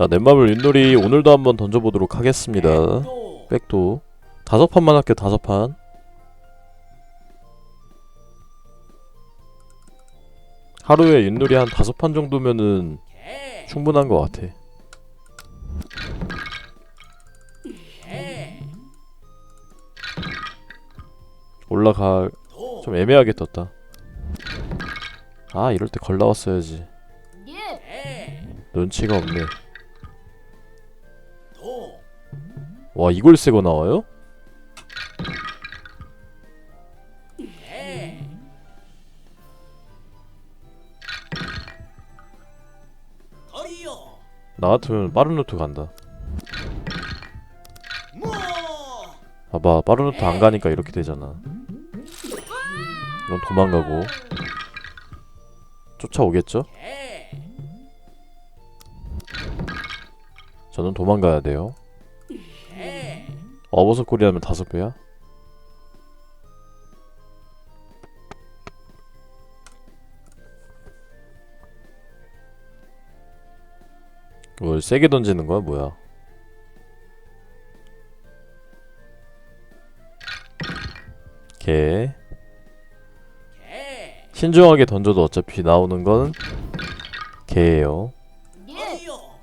자 넷마블 윷놀이 오늘도 한번 던져보도록 하겠습니다. 백도. 다섯 판만 할게요 다섯 판. 하루에 윷놀이 한 다섯 판 정도면은 충분한 것 같아. 올라가 좀 애매하게 떴다. 아 이럴 때 걸 나왔어야지. 눈치가 없네 와 이걸 쓰고 나와요? 나 같으면 빠른 루트 간다 봐봐 빠른 루트 안 가니까 이렇게 되잖아 이건 도망가고 쫓아오겠죠? 저는 도망가야 돼요 어버섯 꼬리 하면 다섯 배야? 뭘 세게 던지는 거야? 뭐야? 개. 신중하게 던져도 어차피 나오는 건 개예요.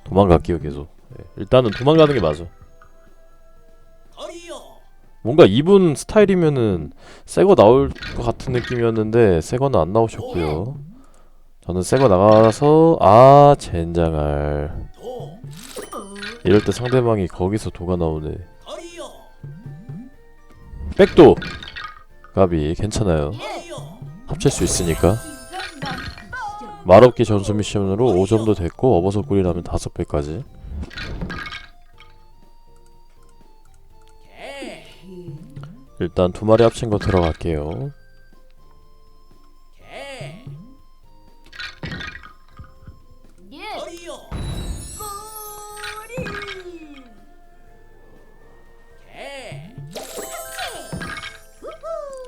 도망갈게요 계속. 네, 일단은 도망가는 게 맞아 뭔가 이분 스타일이면은 새 거 나올 것 같은 느낌이었는데 새 거는 안 나오셨고요. 저는 새 거 나가서 아 젠장할. 이럴 때 상대방이 거기서 도가 나오네. 백도! 가비 괜찮아요. 합칠 수 있으니까. 말없기 전수 미션으로 5점도 됐고 어버섯 꿀이라면 5배까지 일단 두 마리 합친 거 들어갈게요.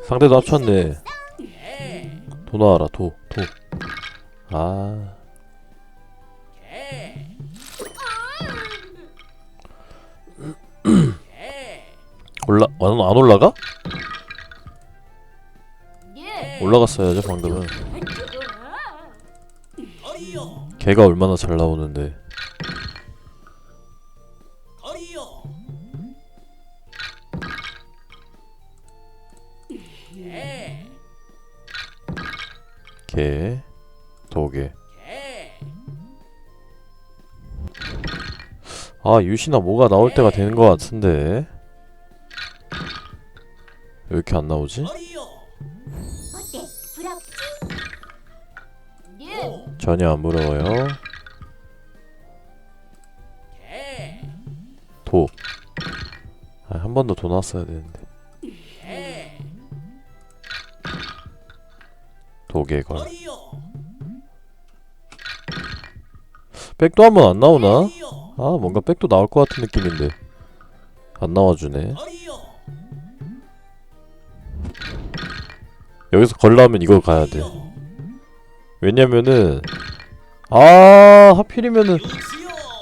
상대도 합쳤네. 도 나와라 도 도. 아 올라 안, 안 올라가? 올라갔어야죠 방금은. 걔가 얼마나 잘 나오는데. 개 도개. 아 유시나 뭐가 나올 때가 되는 것 같은데 왜 이렇게 안 나오지? 전혀 안 부러워요 도. 아, 한 번 더도 나왔어야 되는데. 도개걸. 백도 한 번 안 나오나? 아, 뭔가 백도 나올 것 같은 느낌인데. 안 나와주네. 여기서 걸라면 이걸 가야 돼. 왜냐면은, 아, 하필이면은,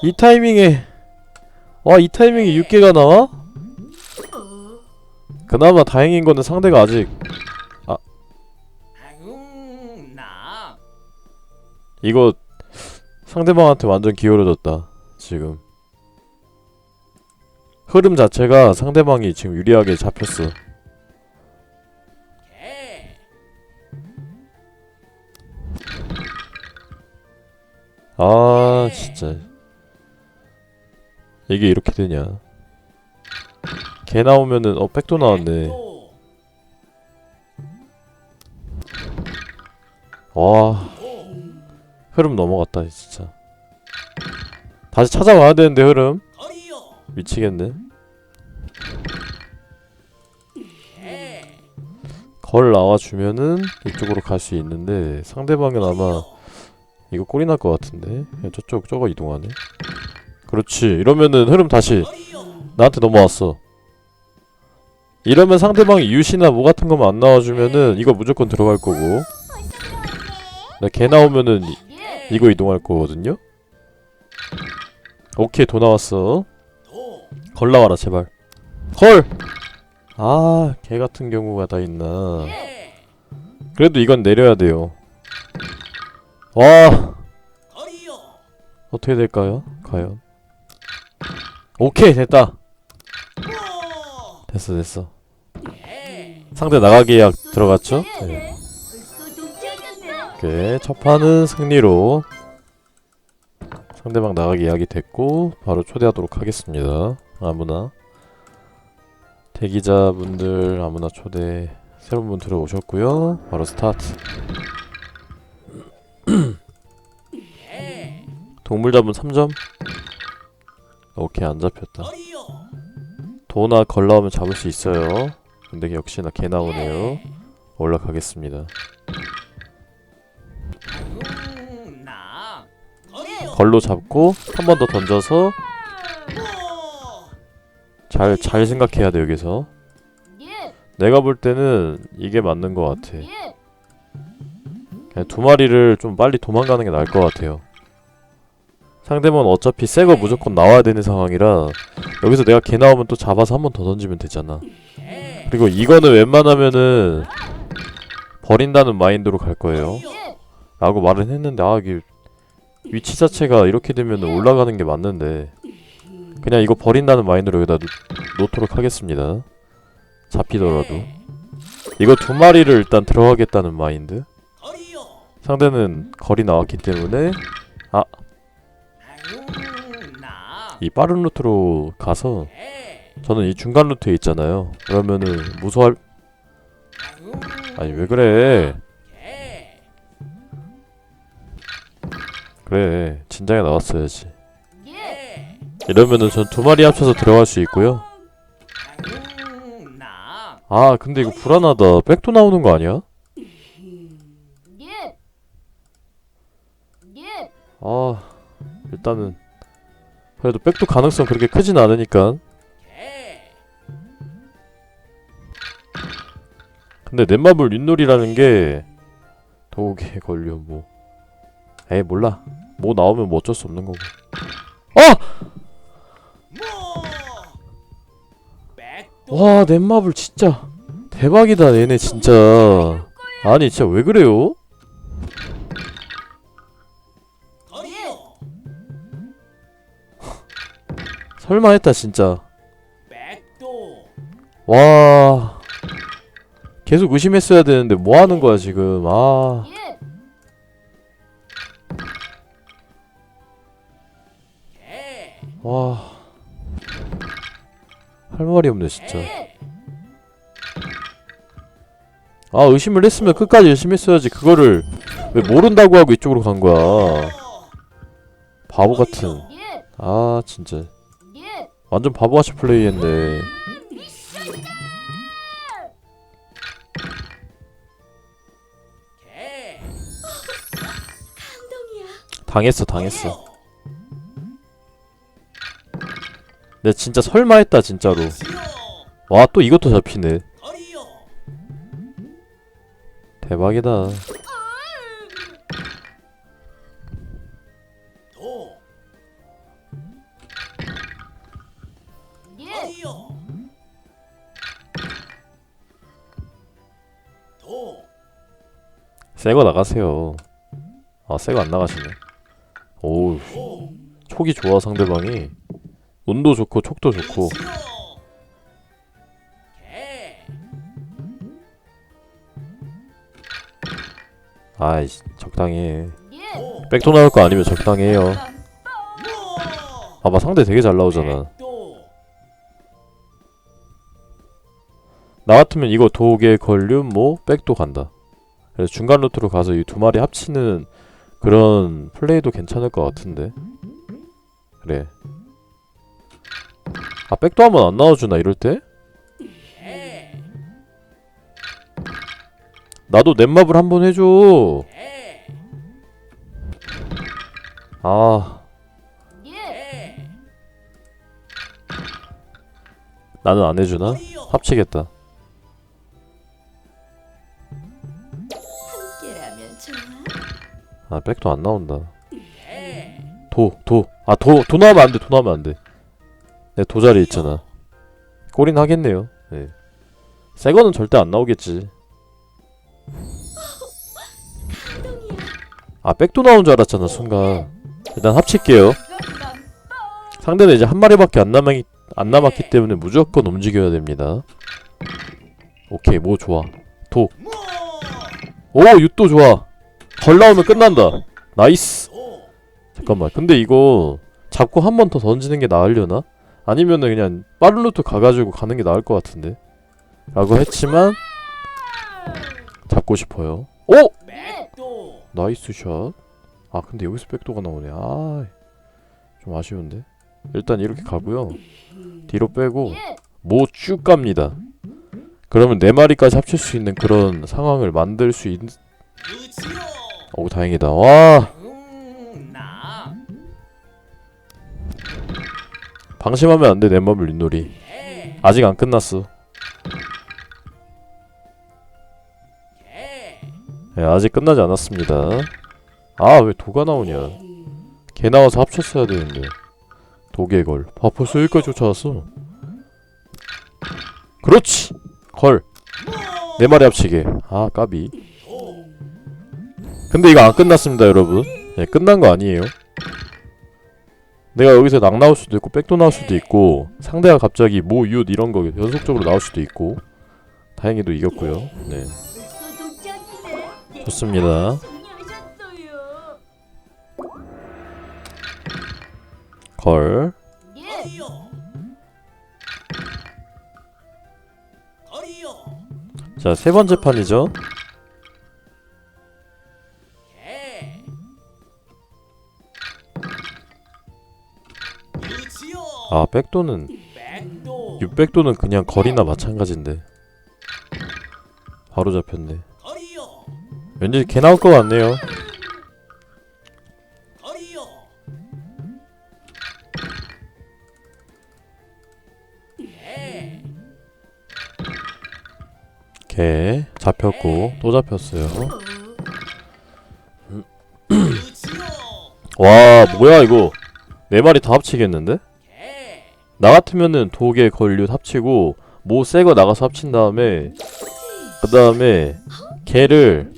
이 타이밍에, 와, 이 타이밍에 6개가 나와? 그나마 다행인 거는 상대가 아직 이거 상대방한테 완전 기울어졌다 지금 흐름 자체가 상대방이 지금 유리하게 잡혔어 아 진짜. 이게 이렇게 되냐? 개 나오면은 어 백도 나왔네. 와. 흐름 넘어갔다 진짜. 다시 찾아와야 되는데 흐름? 미치겠네. 걸 나와주면은 이쪽으로 갈 수 있는데 상대방은 아마 이거 꼴이 날 것 같은데? 저쪽 저거 이동하네. 그렇지. 이러면은 흐름 다시 나한테 넘어왔어. 이러면 상대방이 유시나 뭐 같은 거만 안 나와주면은 이거 무조건 들어갈 거고. 나개 나오면은 이, 이거 이동할 거거든요? 오케이 도 나왔어. 걸 나와라 제발. 걸! 아 개 같은 경우가 다 있나. 그래도 이건 내려야 돼요 와. 어떻게 될까요? 과연? 오케이 됐다. 됐어 됐어. 상대 나가기 예약 들어갔죠? 네. 오케이 첫 판은 승리로 상대방 나가기 예약이 됐고 바로 초대하도록 하겠습니다. 아무나. 대기자분들 아무나 초대 새로운 분 들어오셨고요. 바로 스타트 동물 잡은 3점? 오케이 안 잡혔다. 도나 걸 나오면 잡을 수 있어요. 근데 역시나 개 나오네요. 올라가겠습니다. 걸로 잡고 한 번 더 던져서 잘 잘 생각해야 돼 여기서. 내가 볼 때는 이게 맞는 것 같아. 그냥 두 마리를 좀 빨리 도망가는 게 나을 것 같아요 상대방은 어차피 새거 무조건 나와야 되는 상황이라 여기서 내가 개 나오면 또 잡아서 한 번 더 던지면 되잖아. 그리고 이거는 웬만하면은 버린다는 마인드로 갈 거예요. 라고 말은 했는데 아 이게 위치 자체가 이렇게 되면 올라가는 게 맞는데 그냥 이거 버린다는 마인드로 여기다 놓, 놓도록 하겠습니다. 잡히더라도. 이거 두 마리를 일단 들어가겠다는 마인드. 상대는 거리 나왔기 때문에 이 빠른 루트로 가서 저는 이 중간 루트에 있잖아요. 그러면은 무서워할 아니 왜 그래? 그래 진작에 나왔어야지. 이러면은 전 두 마리 합쳐서 들어갈 수 있고요. 아 근데 이거 불안하다. 백도 나오는 거 아니야? 아 일단은. 그래도 백도 가능성 그렇게 크진 않으니까. 근데 넷마블 윷놀이라는 게 독에 걸려 뭐. 에이 몰라. 뭐 나오면 뭐 어쩔 수 없는 거고. 어! 와 넷마블 진짜 대박이다 얘네 진짜. 아니 진짜 왜 그래요? 설마 했다 진짜 와 계속 의심했어야 되는데 뭐 하는 거야 지금 아 와. 할 말이 없네, 진짜. 아, 의심을 했으면 끝까지 열심히 했어야지. 그거를 왜 모른다고 하고 이쪽으로 간 거야. 바보 같은. 아, 진짜. 완전 바보같이 플레이했네. 당했어, 당했어. 내 진짜 설마 했다, 진짜로. 와, 또 이것도 잡히네. 대박이다. 새거 나가세요. 아, 새거 안 나가시네. 오우. 촉이 좋아, 상대방이. 운도 좋고, 촉도 좋고. 아이씨, 적당히 해. 백도 나올 거 아니면 적당히 해요. 봐봐, 상대 되게 잘 나오잖아. 나 같으면 이거 도개, 걸륨, 뭐, 백도 간다. 그래서 중간 루트로 가서 이 두 마리 합치는 그런 플레이도 괜찮을 것 같은데. 그래. 아, 백도 한 번 안 나와주나, 이럴 때? 나도 넷마블 한 번 해줘. 아, 나는 안 해주나? 합치겠다. 아. 아, 백도 안 나온다. 도, 도. 아, 도, 도 나오면 안 돼, 도 나오면 안 돼. 내 도자리 있잖아. 꼴인 하겠네요. 네. 새 거는 절대 안 나오겠지. 아, 백도 나온 줄 알았잖아, 순간. 일단 합칠게요. 상대는 이제 한 마리밖에 안 남았기, 안 남았기 때문에 무조건 움직여야 됩니다. 오케이, 뭐 좋아. 도. 오, 유도 좋아. 걸 나오면 끝난다. 나이스. 잠깐만. 근데 이거 잡고 한 번 더 던지는 게 나으려나? 아니면은 그냥 빠른 루트 가가지고 가는 게 나을 것 같은데. 라고 했지만 잡고 싶어요. 오! 나이스 샷. 아 근데 여기서 백도가 나오네. 아, 좀 아쉬운데. 일단 이렇게 가고요. 뒤로 빼고 모 쭉 갑니다. 그러면 네 마리까지 합칠 수 있는 그런 상황을 만들 수 있. 오 다행이다. 와 방심하면 안 돼. 내 맘을 윷놀이. 아직 안 끝났어. 예, 아직 끝나지 않았습니다. 아, 왜 도가 나오냐. 개 나와서 합쳤어야 되는데. 도개 걸. 아, 벌써 여기까지 쫓아왔어. 그렇지! 걸. 네 마리 합치게. 아, 까비. 근데 이거 안 끝났습니다, 여러분. 예, 끝난 거 아니에요. 내가 여기서 낙 나올 수도 있고, 백도 나올 수도 있고, 상대가 갑자기 모, 윷 이런 거 연속적으로 나올 수도 있고, 다행히도 이겼고요. 네. 좋습니다. 걸. 자, 세 번째 판이죠. 아, 백도는 600도는 그냥 거리나 마찬가지인데. 바로 잡혔네. 왠지 개 나올 것 같네요. 개 잡혔고 또 잡혔어요. 와 뭐야 이거 네 마리 다 합치겠는데? 나 같으면은 도개 걸류 합치고 모 새거 나가서 합친 다음에 그 다음에 개를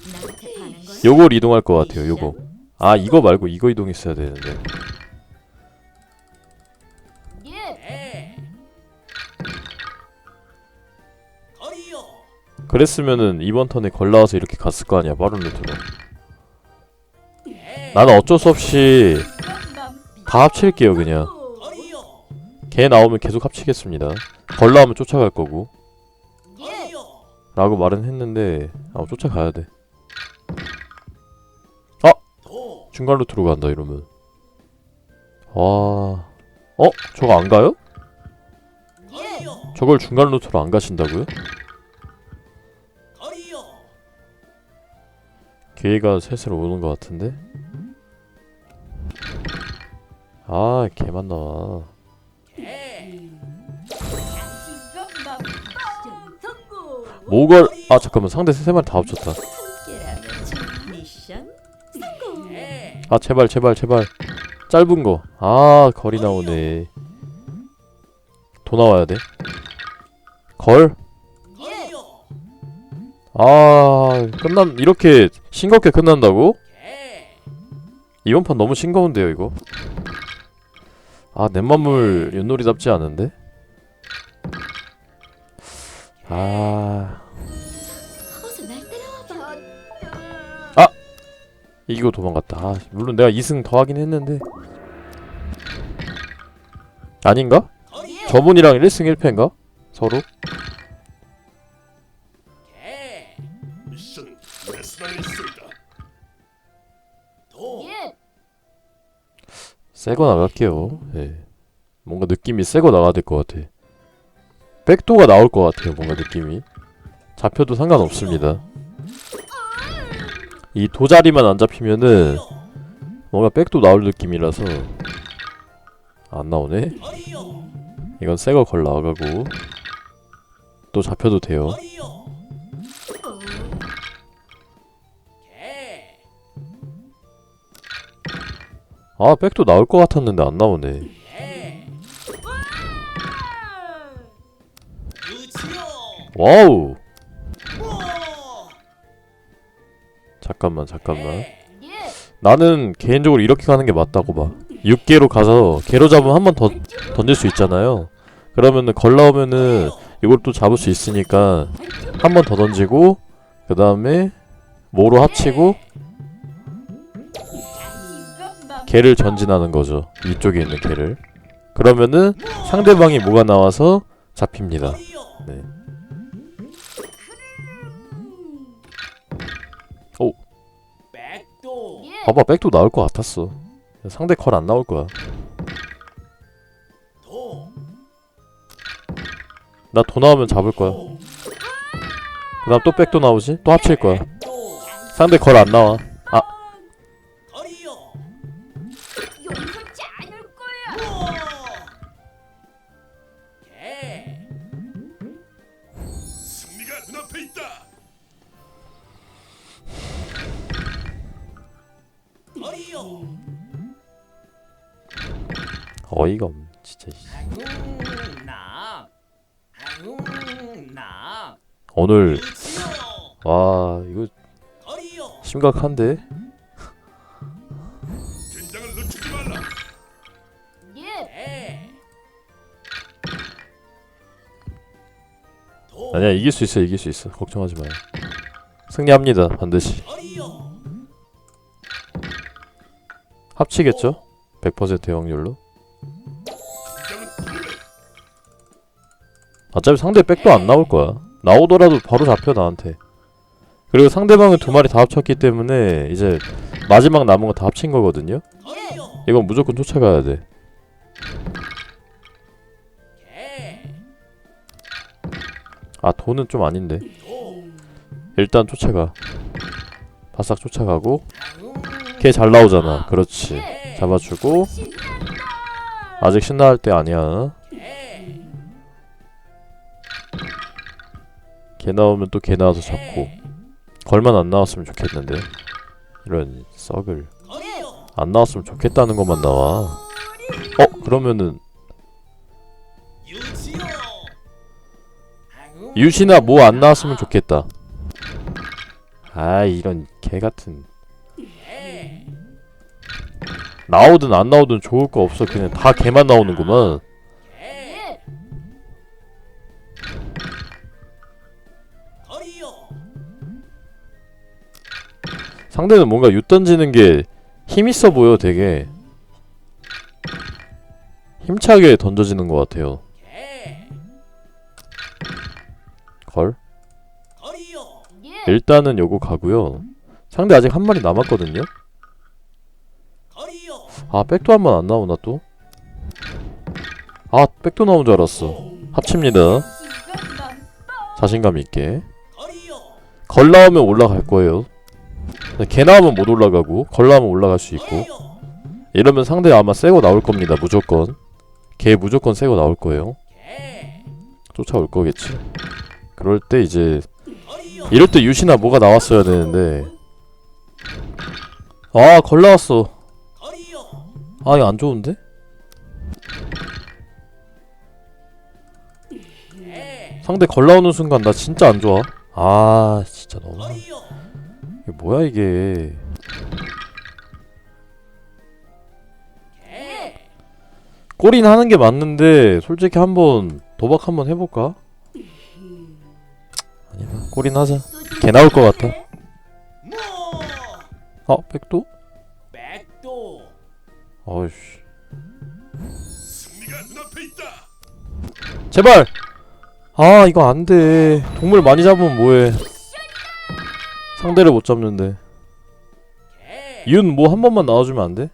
요걸 이동할 것 같아요 요거. 아 이거 말고 이거 이동했어야 되는데. 그랬으면은 이번 턴에 걸 나와서 이렇게 갔을 거 아니야 빠른 루트로. 나는 어쩔 수 없이 다 합칠게요 그냥 개 나오면 계속 합치겠습니다 걸 나오면 쫓아갈 거고 라고 말은 했는데 아 쫓아가야 돼 아! 중간 루트로 간다 이러면 와... 어? 저거 안 가요? 저걸 중간 루트로 안 가신다고요? 기회가 슬슬 오는 것 같은데? 아, 개만 나와. 모걸, 아, 잠깐만. 상대 세 마리 다 합쳤다. 아, 제발, 제발, 제발. 짧은 거. 아, 거리 나오네. 도 나와야 돼. 걸? 아, 끝난, 이렇게 싱겁게 끝난다고? 이번 판 너무 싱거운데요, 이거? 아, 넷마물 윷놀이답지 않은데? 아, 따라와봐. 이기고 도망갔다. 아, 물론 내가 2승 더 하긴 했는데. 아닌가? 저분이랑 1승 1패인가? 서로? 있습니다. 새거 나갈게요. 예. 뭔가 느낌이 새거 나가야 될 것 같아. 백도가 나올 것 같아요. 뭔가 느낌이. 잡혀도 상관없습니다. 이 도자리만 안 잡히면은 뭔가 백도 나올 느낌이라서 안 나오네. 이건 새거 걸 나가고 또 잡혀도 돼요. 아 백도 나올 것 같았는데 안 나오네 와우. 잠깐만 잠깐만. 예. 나는 개인적으로 이렇게 가는 게 맞다고 봐. 6개로 가서 개로 잡으면 한 번 더 던질 수 있잖아요. 그러면은 걸 나오면은 이걸 또 잡을 수 있으니까 한 번 더 던지고 그 다음에 모로 합치고 개를 전진하는 거죠. 위쪽에 있는 개를. 그러면은 상대방이 뭐가 나와서 잡힙니다. 네. 봐봐 백도 나올 것 같았어 상대 컬 안 나올 거야 도. 나도 나오면 잡을 거야 그 다음 또 백도 나오지? 또 합칠 거야 도. 상대 걸 안 나와 거 거리요. 어이가 없네 진짜. 아웅 나. 아웅 나. 오늘. 와 이거 거리요. 심각한데? 긴장을 늦추지 말라. 예. 도. 아니야 이길 수 있어 이길 수 있어 걱정하지 마요 승리합니다 반드시 거리 합치겠죠? 100%의 확률로. 어차피 상대 백도 안 나올 거야 나오더라도 바로 잡혀 나한테 그리고 상대방은 두 마리 다 합쳤기 때문에 이제 마지막 남은 거 다 합친 거거든요. 이건 무조건 쫓아가야 돼 개. 아 돈은 좀 아닌데 도. 일단 쫓아가 바싹 쫓아가고. 걔 잘 나오잖아. 그렇지. 개. 잡아주고. 아직 신나할 때 아니야. 개. 걔 나오면 또 걔 나와서 잡고. 걸만 안 나왔으면 좋겠는데. 이런 썩을. 안 나왔으면 좋겠다는 것만 나와. 어? 그러면은. 유시나 뭐 안 나왔으면 좋겠다. 아 이런 개 같은 나오든 안 나오든 좋을 거 없어 그냥 다 개만 나오는구만. 상대는 뭔가 유 던지는 게 힘있어 보여 되게 힘차게 던져지는 것 같아요 개. 걸 거리요. 예. 일단은 요거 가고요 상대 아직 한 마리 남았거든요. 아 백도 한 번 안 나오나 또? 아 백도 나온 줄 알았어 합칩니다. 자신감 있게. 걸 나오면 올라갈 거예요 개 나오면 못 올라가고 걸 나오면 올라갈 수 있고. 이러면 상대 아마 새거 나올 겁니다 무조건 개 무조건 새거 나올 거예요 개. 쫓아올 거겠지 그럴 때 이제. 이럴 때 유시나 뭐가 나왔어야 되는데 아걸 나왔어. 아 이거 안 좋은데? 개. 상대 걸 나오는 순간 나 진짜 안 좋아 아 진짜 너무. 이게 뭐야 이게 개. 골인 하는 게 맞는데 솔직히 한번 도박 한번 해볼까? 아니다 골인 하자 개 나올 것 같아 백도? 백도. 어이씨 승리가 눈앞에 있다. 제발 아 이거 안돼 동물 많이 잡으면 뭐해 상대를 못 잡는데 개. 윤뭐 한 번만 나와주면 안 돼?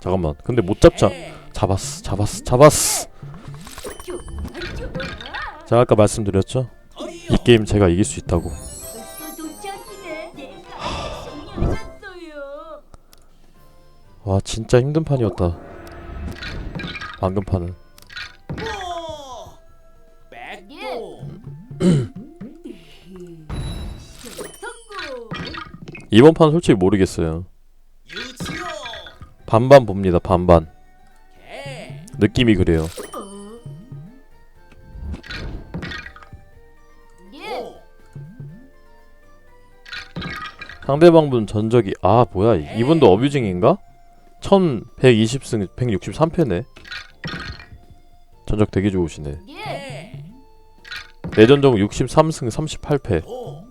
잠깐만 근데 못 잡자 개. 잡았어 잡았어 잡았어. 제가 아까 말씀드렸죠? 이 게임 제가 이길 수 있다고 와 진짜 힘든 판이었다 방금 판은. 이번 판 솔직히 모르겠어요. 반반 봅니다. 반반. 개. 느낌이 그래요. 어. 예. 오. 상대방 분 전적이 아 뭐야 이- 이분도 어뷰징인가? 1120승 163패네. 전적 되게 좋으시네. 내전적 63승 38패. 오.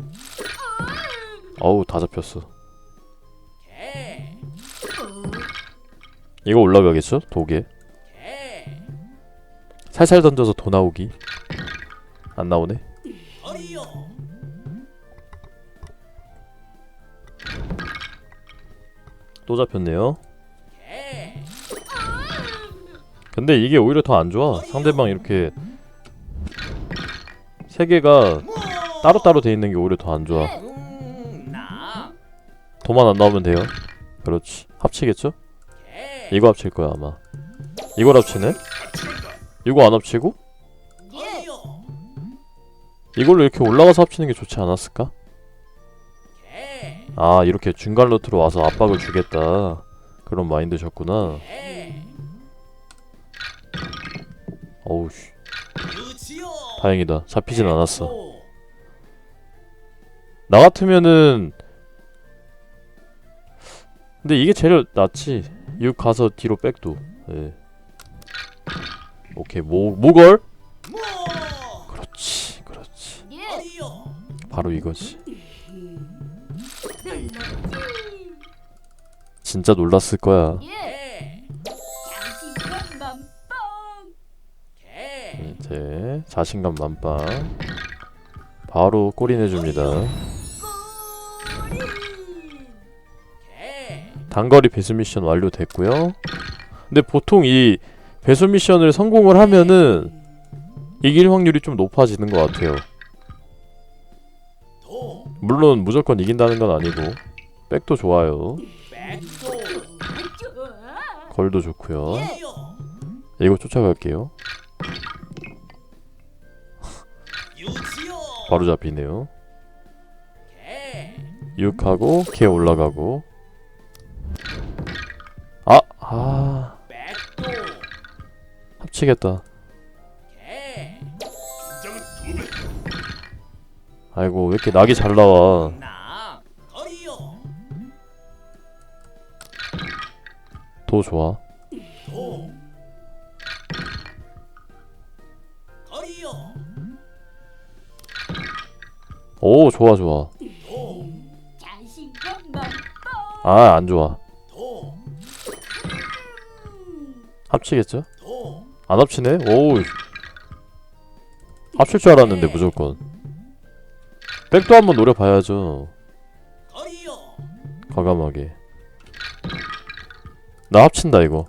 어우 다 잡혔어. 이거 올라가겠죠? 개. 살살 던져서 도 나오기. 안 나오네. 또 잡혔네요. 근데 이게 오히려 더 안 좋아. 상대방 이렇게 세 개가 뭐. 따로따로 돼 있는 게 오히려 더 안 좋아. 도만 안 나오면 돼요. 그렇지. 합치겠죠? 개. 이거 합칠 거야 아마. 이걸 합치네? 이거 안 합치고? 이걸로 이렇게 올라가서 합치는 게 좋지 않았을까? 개. 아 이렇게 중간 루트로 와서 압박을 주겠다. 그런 마인드셨구나. 개. 어우 씨. 다행이다. 잡히진 않았어. 오. 나 같으면은 근데 이게 제일 낫지 6 가서 뒤로 백도 예. 오케이 모, 모걸 뭐. 그렇지 그렇지 예. 바로 이거지 놀랐지. 진짜 놀랐을 거야 개. 이제 자신감 만빵 바로 꼬리 내줍니다. 단거리 배수 미션 완료됐고요 근데 보통 이 배수 미션을 성공을 하면은 이길 확률이 좀 높아지는 것 같아요 도. 물론 무조건 이긴다는 건 아니고 백도 좋아요. 걸도 좋고요. 이거 쫓아갈게요. 바로 잡히네요 개. 6하고 걔 올라가고 아! 아. 합치겠다 개. 아이고 왜 이렇게 낙이 잘 나와. 도 좋아 오 좋아 좋아. 아 안 좋아. 합치겠죠? 도. 안 합치네? 오우 합칠 줄 알았는데 무조건 백도 한번 노려봐야죠. 과감하게 나 합친다 이거.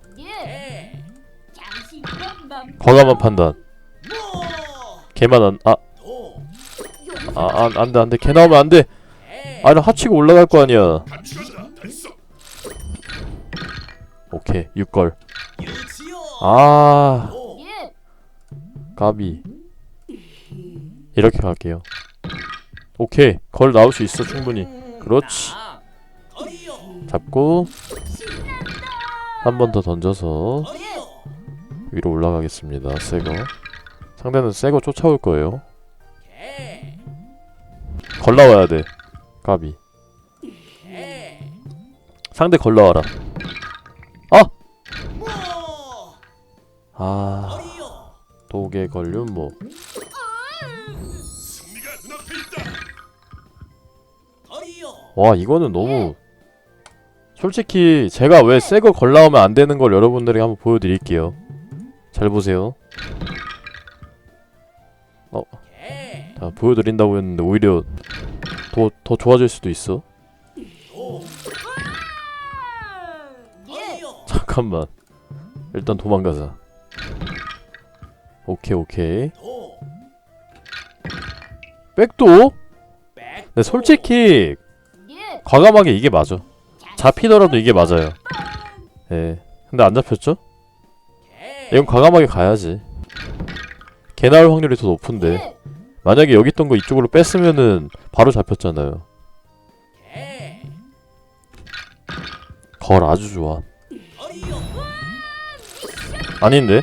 과감한 판단 뭐. 걔만 안.. 아.. 도. 아, 안, 안 돼, 안 돼. 걔 나오면 안 돼. 개. 아니, 합치고 올라갈 거 아니야. 오케이, 6걸. 유치요. 아. 까비. 이렇게 갈게요. 오케이, 걸 나올 수 있어, 충분히. 그렇지. 잡고. 한 번 더 던져서. 위로 올라가겠습니다. 새거. 상대는 새거 쫓아올 거예요. 개. 걸 나와야 돼. 까비. 개. 상대 걸 나와라. 뭐. 아, 어리요. 독에 걸륜 뭐. 와 이거는 너무 솔직히 제가 왜 새 거 걸 나오면 안 되는 걸 여러분들에게 한번 보여드릴게요 잘 보세요 개. 자 보여드린다고 했는데 오히려 더, 더 좋아질 수도 있어. 잠깐만 일단 도망가자 오케이 오케이 도. 백도? 백. 근데 솔직히 예. 과감하게 이게 맞아 잡히더라도 이게 맞아요 예 근데 안 잡혔죠? 개. 이건 과감하게 가야지 개 나올 확률이 더 높은데 예. 만약에 여기 있던 거 이쪽으로 뺐으면은 바로 잡혔잖아요. 개. 걸 아주 좋아. 아닌데?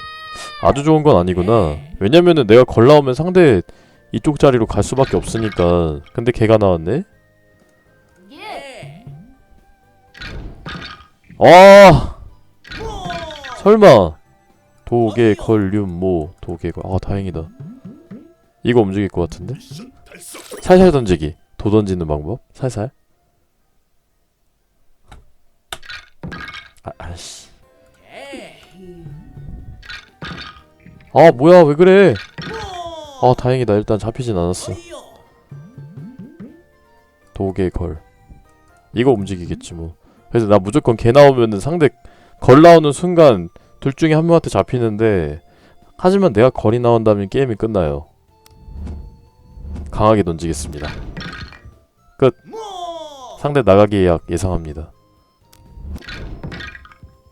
아주 좋은 건 아니구나. 왜냐면은 내가 걸 나오면 상대 이쪽 자리로 갈 수밖에 없으니까. 근데 걔가 나왔네? 예. 아! 설마. 도개 걸륜모 도개 걸아 다행이다 이거 움직일 것 같은데. 살살 던지기. 도 던지는 방법? 살살? 아 아씨. 아 뭐야 왜 그래? 아 다행이다. 일단 잡히진 않았어. 도개 걸. 이거 움직이겠지 뭐. 그래서 나 무조건 개 나오면은 상대 걸 나오는 순간 둘 중에 한 명한테 잡히는데 하지만 내가 걸이 나온다면 게임이 끝나요 강하게 던지겠습니다. 상대 나가기 예약 예상합니다.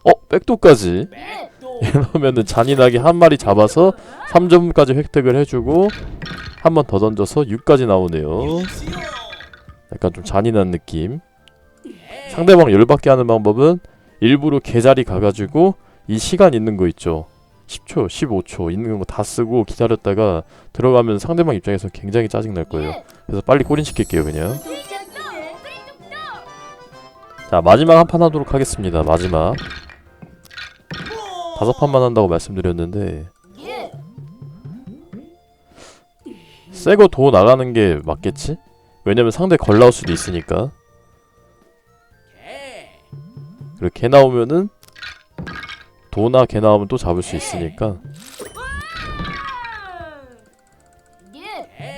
어? 백도까지? 백도 이러면은 잔인하게 한 마리 잡아서 3점까지 획득을 해주고 한 번 더 던져서 6까지 나오네요. 약간 좀 잔인한 느낌. 상대방 열받게 하는 방법은 일부러 개자리 가가지고 이 시간 있는 거 있죠 10초, 15초 있는 거 다 쓰고 기다렸다가 들어가면 상대방 입장에서 굉장히 짜증 날 거예요 그래서 빨리 꼬린 시킬게요 그냥 자 마지막 한 판 하도록 하겠습니다 마지막 다섯 판만 한다고 말씀드렸는데 예. 새거 도 나가는 게 맞겠지? 왜냐면 상대 걸 나올 수도 있으니까 그리고 개 나오면은 도나 개 나오면 또 잡을 수 있으니까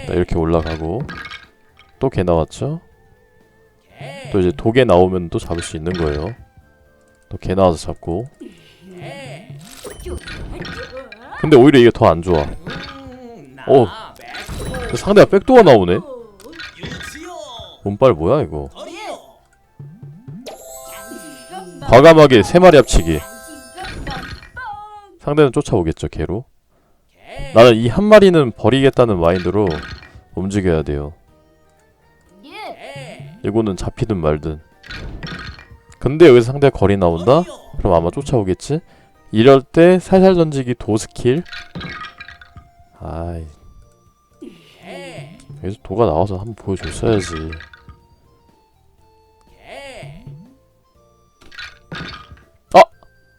이렇게 올라가고 또 개 나왔죠? 또 이제 도개 나오면 또 잡을 수 있는 거예요 또 개 나와서 잡고 근데 오히려 이게 더 안 좋아 오. 그 상대가 백도가 나오네? 몸빨 뭐야 이거 과감하게 세 마리 합치기 상대는 쫓아오겠죠 개로. 나는 이 한 마리는 버리겠다는 마인드로 움직여야 돼요. 예. 이거는 잡히든 말든. 근데 여기서 상대가 거리 나온다? 그럼 아마 쫓아오겠지? 이럴 때 살살 던지기 도 스킬. 아이. 여기서 도가 나와서 한번 보여줬어야지.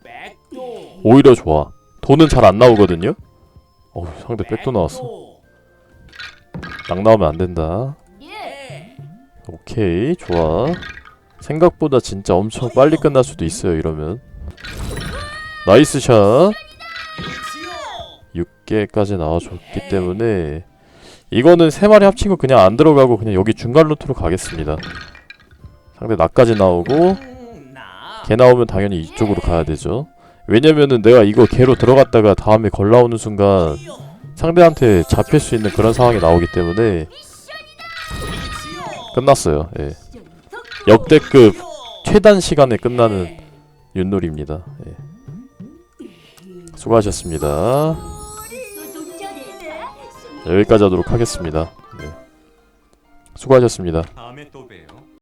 백도. 오히려 좋아 도는 잘안 나오거든요? 어우 상대 백도 나왔어. 딱 나오면 안 된다. 예. 오케이 좋아. 생각보다 진짜 엄청 빨리 끝날 수도 있어요 이러면. 나이스 샷. 6개까지 나와줬기 때문에 이거는 세 마리 합친 거 그냥 안 들어가고 그냥 여기 중간 루트로 가겠습니다. 상대 나까지 나오고 개 나오면 당연히 이쪽으로 가야 되죠 왜냐면은 내가 이거 개로 들어갔다가 다음에 걸 나오는 순간 상대한테 잡힐 수 있는 그런 상황이 나오기 때문에 끝났어요 예. 역대급 최단 시간에 끝나는 윷놀이입니다 예. 수고하셨습니다 자, 여기까지 하도록 하겠습니다 네. 수고하셨습니다